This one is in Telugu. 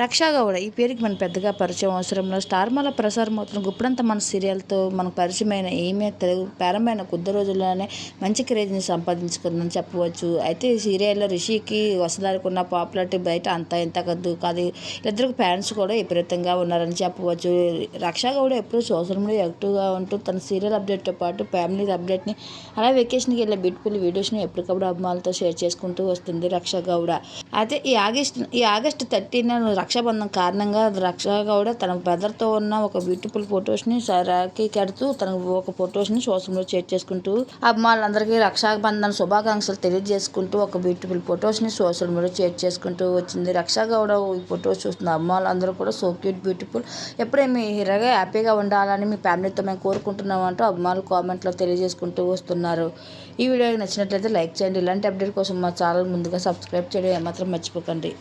రక్షా గౌడ ఈ పేరుకి మనం పెద్దగా పరిచయం అవసరంలో. స్టార్మాల ప్రసారం అవుతున్న గుప్పుడంత మన సీరియల్తో మనకు పరిచయమైన ఈమె తెలుగు ప్రారంభమైన కొద్ది రోజుల్లోనే మంచి క్రేజ్ని సంపాదించుకుందని చెప్పవచ్చు. అయితే ఈ సీరియల్లో రిషికి వసదారికి ఉన్న పాపులారిటీ బయట అంతా ఇంత కద్దు కాదు. ఇద్దరికి ఫ్యాన్స్ కూడా విపరీతంగా ఉన్నారని చెప్పవచ్చు. రక్షా గౌడ ఎప్పుడూ సోషల్ మీడియా యాక్టివ్గా ఉంటూ తన సీరియల్ అప్డేట్తో పాటు ఫ్యామిలీ అప్డేట్ని అలా వెకేషన్కి వెళ్ళే బ్యూటిఫుల్ వీడియోస్ని ఎప్పటికప్పుడు అభిమానులతో షేర్ చేసుకుంటూ వస్తుంది రక్షా గౌడ అయితే ఈ ఆగస్ట్ ఈ ఆగస్ట్ థర్టీన్ రక్షాబంధం కారణంగా రక్షా గౌడ తన బ్రదర్తో ఉన్న ఒక బ్యూటిఫుల్ ఫొటోస్ని రాఖీ కడుతూ తన ఒక ఫొటోస్ని సోషల్ మీడియా షేర్ చేసుకుంటూ అభిమానులందరికీ రక్షాబంధన శుభాకాంక్షలు తెలియజేసుకుంటూ ఒక బ్యూటిఫుల్ ఫొటోస్ని సోషల్ మీడియా షేర్ చేసుకుంటూ వచ్చింది. రక్షా గౌడ ఈ ఫొటోస్ చూస్తున్న అభిమానులందరూ కూడా సో క్యూట్ బ్యూటిఫుల్ ఎప్పుడే మీ హీరోగా హ్యాపీగా ఉండాలని మీ ఫ్యామిలీతో మేము కోరుకుంటున్నాం అంటూ అభిమానులు కామెంట్లో తెలియజేసుకుంటూ వస్తున్నారు. ఈ వీడియో నచ్చినట్లయితే లైక్ చేయండి. ఇలాంటి అప్డేట్ కోసం మా ఛానల్ ముందుగా సబ్స్క్రైబ్ చేయడం ఏమాత్రం మర్చిపోకండి.